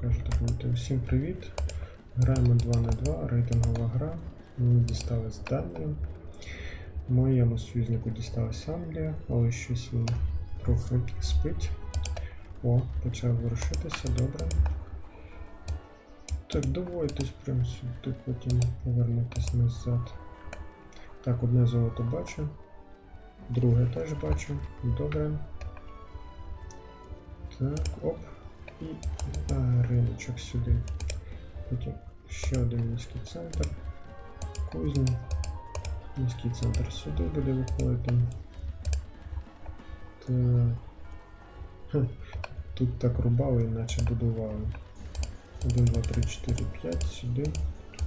Кажу так бути. Усім привіт. Граємо 2 на 2, рейтингова гра. Мені дісталась Данія. Моєму союзнику дісталась Англія, але щось він трохи спить. О, почав ворушитися, добре. Так, доводитесь прямо сюди, потім повернутись назад. Так, одне золото бачу. Друге теж бачу. Добре. Так, оп. І а, риночок сюди. Потім ще один міський центр. Кузня. Міський центр сюди буде виходити. Хм. Тут так рубали, іначе будували. 1, 2, 3, 4, 5, сюди.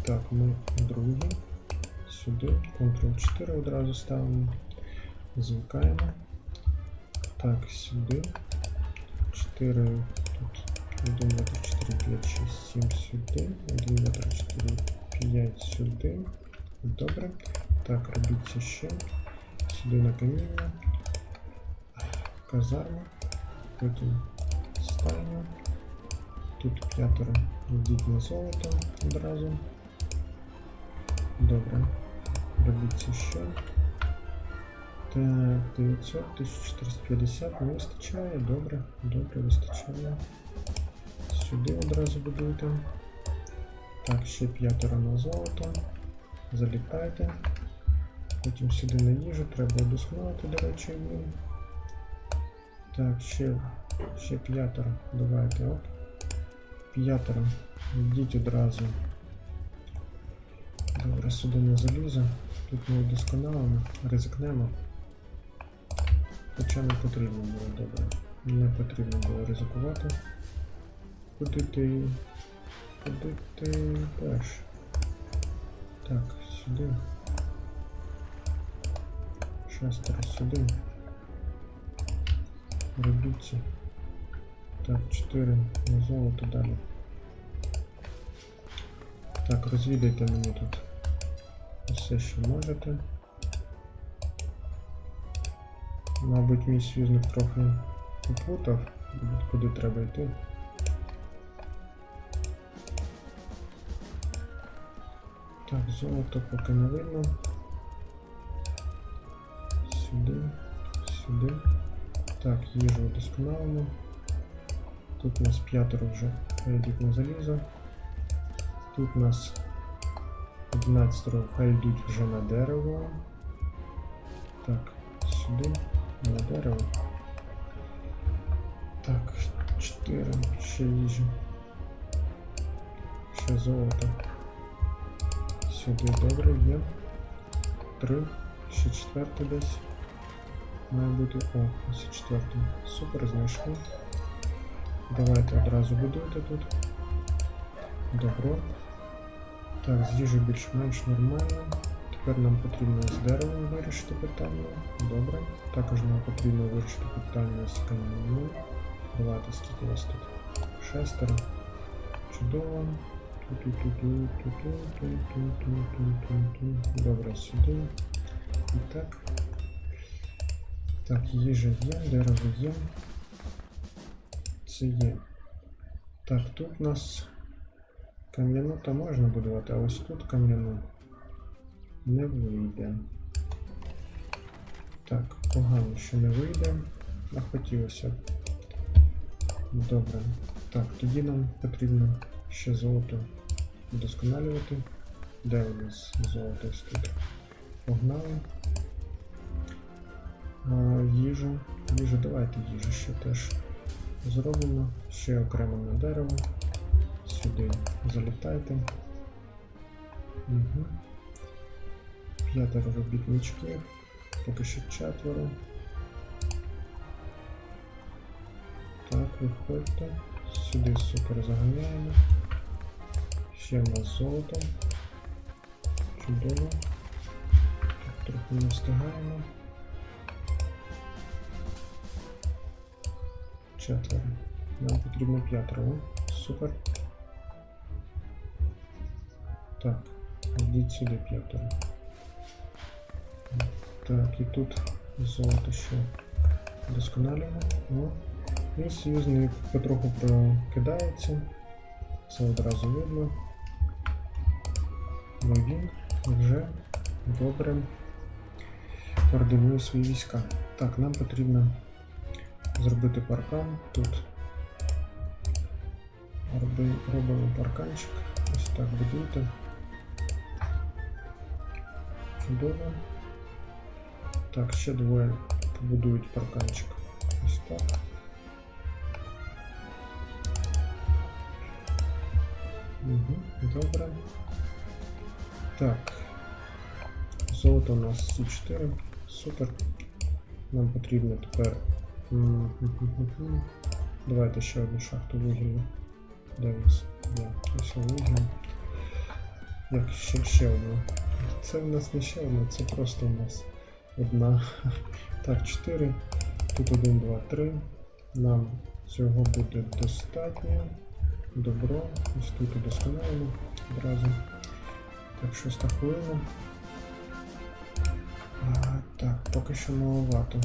Так, ми другий. Сюди. Ctrl 4 одразу ставимо. Звикаємо. Так, сюди. 4 тут. 1, 2, 3, 4, 5, 6, 7 сюди. 1, 2, 3, 4, 5 сюди. Добре. Так, робіть це ще. Сюди на каміння. Казарма. Потім стайня. Тут п'ятеро йдіть на золото одразу. Добре. Робіть це ще. Так, 900, 1450 не вистачає, добре, добре, вистачає. Сюди одразу будуйте. Так, ще п'ятеро на золото. Залітайте. Потім сюди на їжу, треба удосконалити, до речі, їм. Так, ще, ще п'ятеро. Давайте, оп. П'ятеро. Йдіть одразу. Добре, сюди на залізо. Тут ми удосконалимо, ризикнемо. Хоча не потрібно було добре. Не потрібно було ризикувати. Куди ти. Куди ти йдеш? Так, сюди. Шестеро сюди. Робіться. Так, 4 на золото далі. Так, розвідайте мені тут все, що можете. Мабуть, мій союзник трохи попутав, куди треба йти. Так, золото поки не видно. Сюди, сюди. Так, їжу удосконалимо. Тут у нас п'ятеро вже йдуть на залізо. Тут у нас 11 хай йдуть вже на дерево. Так, сюди, на дерево. Так, 4, ще їжі. Ще золото. Сюди добре є. 3, ще четвертий десь. Має бути. О, ось четвертий. Супер, знайшли. Давайте одразу будуйте тут. Добро. Так, з їжею більш-менш нормально. Тепер нам потрібно з деревом вирішити питання. Добре. Також нам потрібно вирішити питання з камінням. Давайте скільки у нас тут. Шестеро. Чудово. Добре, сюди. І так. Так, їжа є, дерево є. Це є. Так, тут у нас кам'яну то можна будувати, а ось тут кам'яну не вийде. Так, погано, що не вийде, а хотілося. Добре. Так, тоді нам потрібно ще золото вдосконалювати. Де у нас золото тут? Погнали. А, їжу. Їжу, давайте їжу ще теж зробимо. Ще окремо на дерево. Сюди залітайте. Угу. П'ятеро робітничків. Поки що четверо. Так, виходьте. Сюди супер заганяємо. Ще в нас золото. Чудово. Так, трохи не встигаємо. Четверо. Нам потрібно п'ятеро. Супер. Так, йдіть сюди п'ятеро. Так, і тут золото ще досконалюємо. І союзник потроху прокидається. Це одразу видно. Бо він вже добре координує свої війська. Так, нам потрібно зробити паркан тут. Робимо парканчик. Ось так будуйте. Чудово. Так, ще двоє побудують парканчик. Ось так. Угу, добре. Так. Золото у нас всі 4. Супер. Нам потрібно тепер. Давайте ще одну шахту вугільну. Де в нас? Є. Ось вугільну. Як ще, ще одну. Це в нас не ще одна, це просто у нас одна. Так, 4. Тут 1, 2, 3. Нам цього буде достатньо. Добро. Ось тут удосконалено одразу. Так, шоста хвилина. Так, поки що маловато.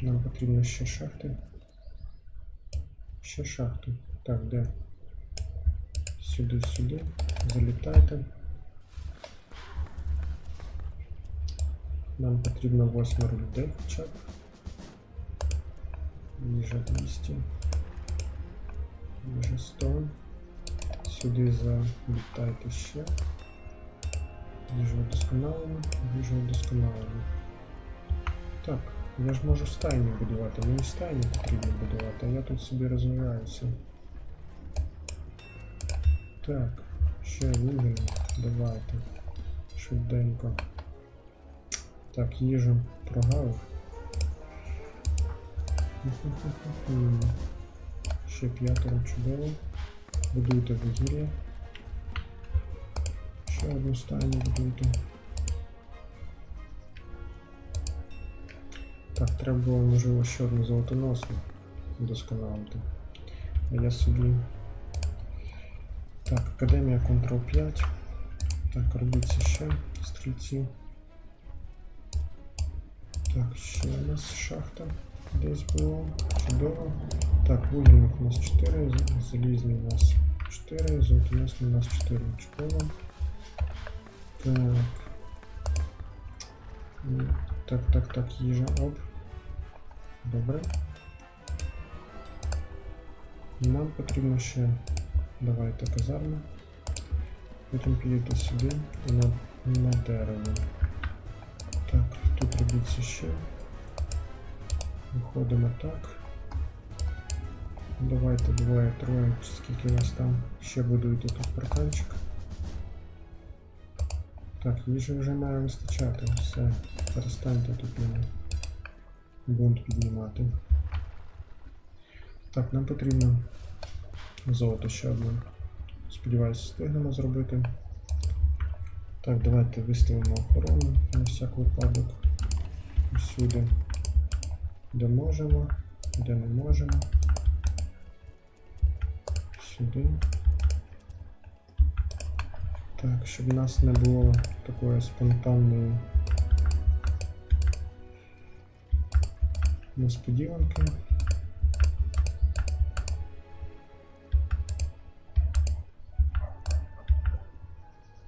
Нам потрібно ще шахти. Ще шахти. Так, де? Сюди, сюди. Залітайте. Нам потрібно 8 людей хоча б. Їжа 200. Їжа 100. Сюди залітайте ще. Їжу удосконалено, їжу удосконалено. Так, я ж можу стайню будувати, мені стайню потрібно будувати, а я тут собі розвиваюся. Так, ще вугіль, давайте. Швиденько. Так, їжу прогавив. Ще п'ятеро чудово. Будуйте вугілля. Ще одну стайню будуйте. Так, треба було, можливо, ще одну золотоносну досконалити. А я собі. Так, Академія Ctrl 5. Так, робиться ще стрільці. Так, ще у нас шахта десь було. Чудово. Так, вугільник у нас 4, з- залізний у нас 4, золотоносний у нас 4. Чудово. Так. М, Так, так, так, їжа, оп. Добре. Нам потрібно ще. Давайте казарми. Потім підійти сюди і на, на дерево. Так, тут ще. Виходимо так. Давайте двоє, троє, скільки у вас там ще будуєте тут парканчик. Так, їжі вже має вистачати. Все, перестаньте тут мене бунт піднімати. Так, нам потрібно золото ще одне. Сподіваюсь, встигнемо зробити. Так, давайте виставимо охорону на всяк випадок. Всюди, де можемо, де не можемо. Сюди. Так, щоб у нас не було такої спонтанної несподіванки.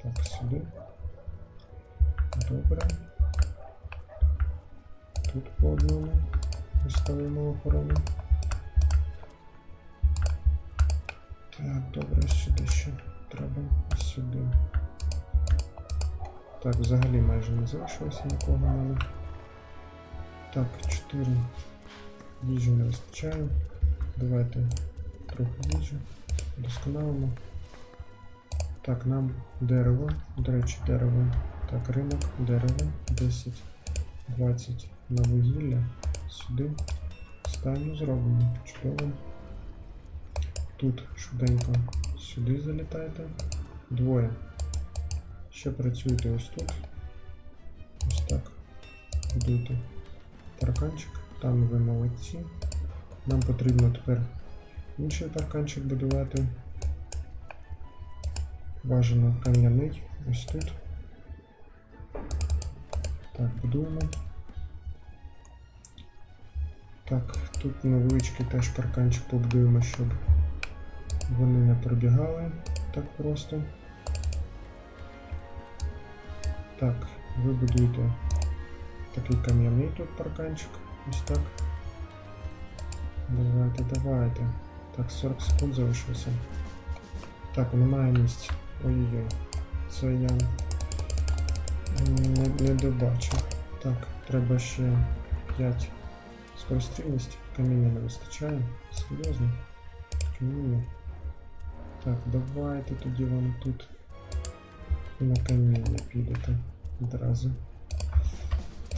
Так, сюди. Добре. Тут по одному виставимо охорону. Так, добре, сюди ще треба. Сюди. Так, взагалі майже не залишилося нікого навіть. Так, 4 їжі не вистачає. Давайте трохи їжі. Досконалимо. Так, нам дерево. До речі, дерево. Так, ринок, дерево. 10, 20 на вугілля. Сюди. Стайню зробимо. Чудово. Тут швиденько сюди залітайте. Двоє. Ще працюйте ось тут. Ось так. Будуйте парканчик. Там ви молодці. Нам потрібно тепер інший парканчик будувати. Бажано кам'яний. Ось тут. Так, будуємо. Так, тут невеличкий теж парканчик побудуємо, щоб вони не пробігали так просто. Так, ви будуєте такий кам'яний тут парканчик. Ось так. Давайте, давайте. Так, 40 секунд залишилося. Так, немає місць. Ой-ой-ой. Це я не, не добачив. Так, треба ще 5 скорострільності. Каміння не вистачає. Серйозно. Так, давайте тоді вам тут на каміння підете одразу.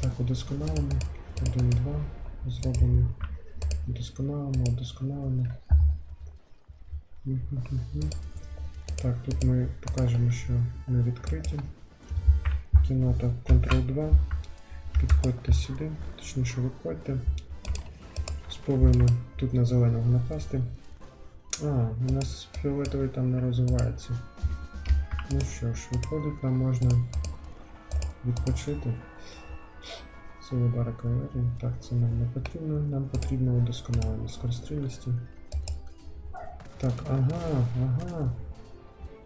Так, удосконалимо. 1, 2. Зробимо. Удосконалимо, удосконалимо. Так, тут ми покажемо, що ми відкриті. Кінота Ctrl-2. Підходьте сюди, точніше виходьте. Спробуємо тут на зеленого напасти. А, у нас фіолетовий там не розвивається. Ну що ж, виходить, нам можна відпочити. Це удара кавалерії. Так, це нам не потрібно. Нам потрібно удосконалення скорострільності. Так, ага, ага.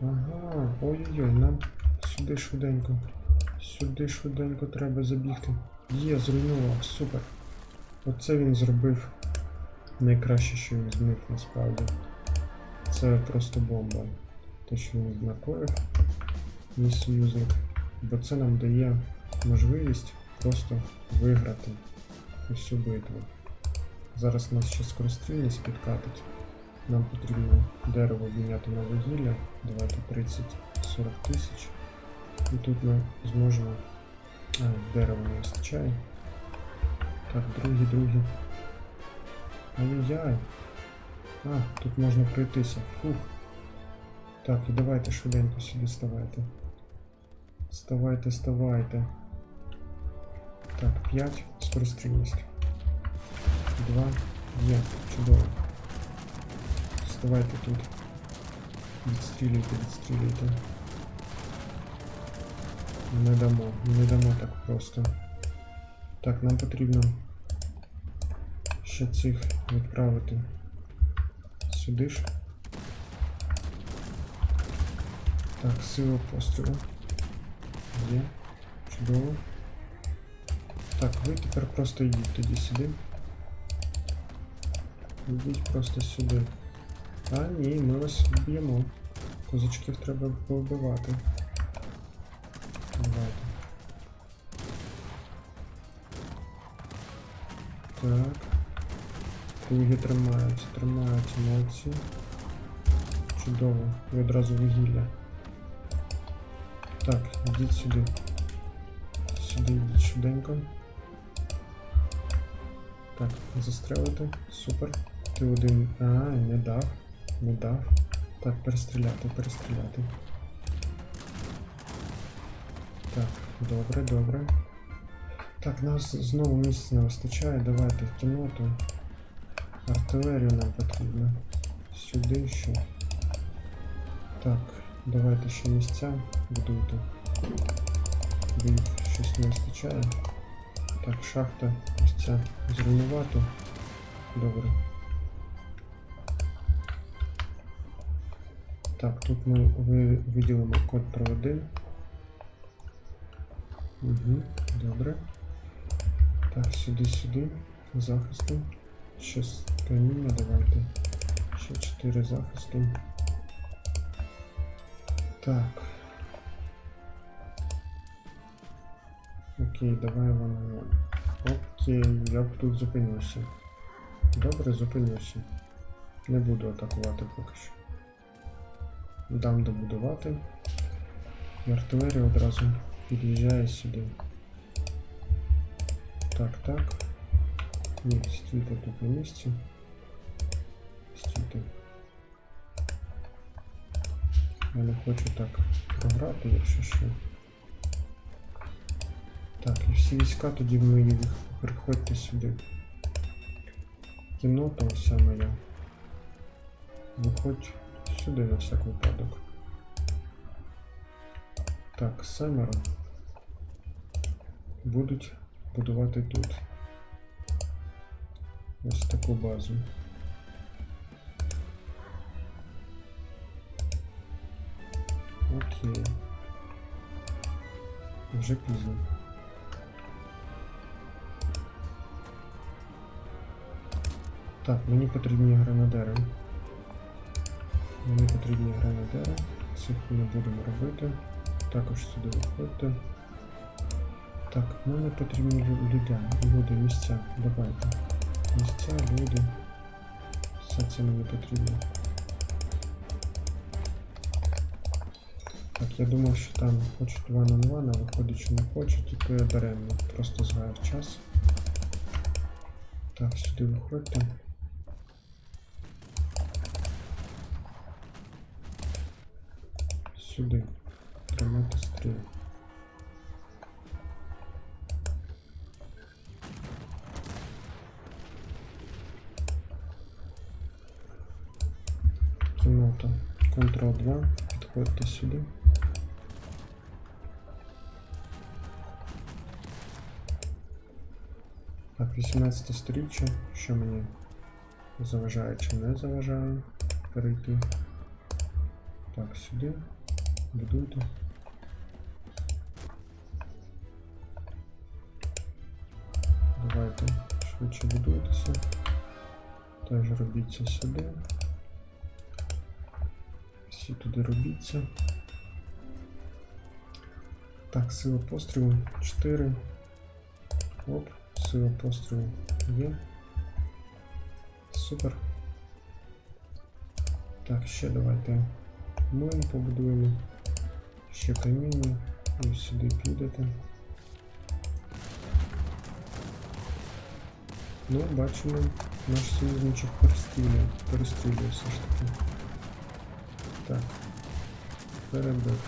Ага. Ой-ой-ой, нам сюди швиденько. Сюди швиденько треба забігти. Є, зруйнував, супер. Оце він зробив найкраще, що він зміг насправді. Це просто бомба. Те, що він накоїв, мій союзник. Бо це нам дає можливість просто виграти усю битву. Зараз нас ще скорострільність підкатить. Нам потрібно дерево міняти на вугілля. Давайте 30-40 тисяч. І тут ми зможемо. А, дерева не вистачає. Так, другі, другі. Ай-яй. А, тут можна пройтися. Фух. Так, і давайте швиденько сюди ставайте. Ставайте, ставайте. Так, 5. Скорострільність. 2. Є. Чудово. Вставайте тут. Відстрілюйте, відстрілюйте. Не дамо, не дамо так просто. Так, нам потрібно ще цих відправити сюди ж. Так, сила пострілу. Є. Чудово. Так, ви тепер просто йдіть тоді сюди. Йдіть просто сюди. А, ні, ми вас вб'ємо. Козачків треба повбивати. Давайте. Так. Круги тримаються, тримаються, молодці. Чудово. І одразу вугілля. Так, йдіть сюди. Сюди йдіть швиденько. Так, застрелити. Супер. Ти один. А, не дав. Не дав. Так, перестріляти, перестріляти. Так, добре, добре. Так, нас знову місця не вистачає. Давайте в кімнату. Артилерію нам потрібно. Сюди ще. Так, давайте ще місця будуйте. Їх щось не вистачає. Так, шахта ось ця зруйнувати. Добре. Так, тут ми виділимо код проводи. Угу, добре. Так, сюди, сюди. З каміння давайте. Ще 4 захисту. Так. Окей, давай воно. Окей, я б тут зупинюся. Добре, зупинюся. Не буду атакувати поки що. Дам добудувати. І артилерія одразу під'їжджає сюди. Так, так. Ні, стійте тут на місці. Стійте. Я не хочу так програти, якщо що. Так, і всі війська тоді в мої приходьте сюди. Кімната вся моя. Виходь сюди на всяк випадок. Так, семеро будуть будувати тут. Ось таку базу. Окей. Вже пізно. Так, мені потрібні гранадери. Мені потрібні гранадери. Цих ми будемо робити. Також сюди виходьте. Так, мене потрібні лю- люди, люди, місця. Давайте. Місця, люди. Все це мені потрібно. Так, я думав, що там хочуть 2 на 2, але виходить, що не хочуть, тільки я даремно. Просто згаяв час. Так, сюди виходьте. Сюди. Тримати стріл. Кімната. Ctrl 2. Підходьте сюди. Так, 18 сторіччя. Що мені заважає чи не заважає перейти? Так, сюди. Будуйте. Давайте швидше будуйтеся. Теж робіться сюди. Всі туди робіться. Так, сила пострілу 4. Оп, сила пострілу є. Супер. Так, ще давайте млин побудуємо. Ще каміння. І сюди підете. Ну, бачимо, наш союзничок перестрілює, перестрілює все ж таки. Так. Перебив.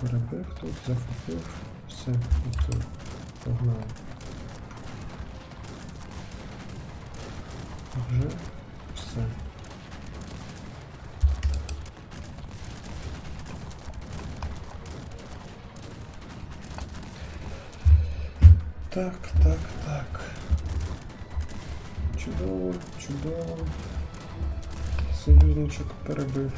Перебив тут, захопив. Все, окей. Погнали. Вже все. Так, так, так. Чудово, чудово. Союзничок перебив.